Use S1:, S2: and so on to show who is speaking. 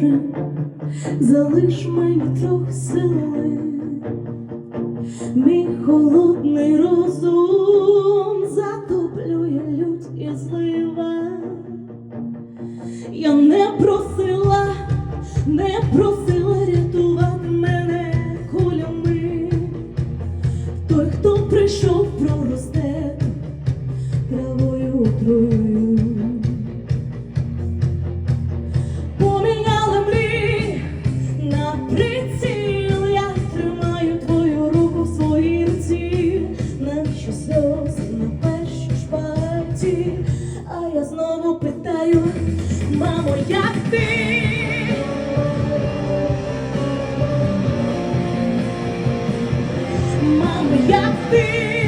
S1: Боже, залиш мені трохи сили, мій холодний розум затоплює лють і злива. Я не просила, не просила рятувати мене кулями. Той, хто прийшов, проросте травою отруєю. Сльози на першій шпаті, а я знову питаю, мамо, як ти? Мамо, як ти?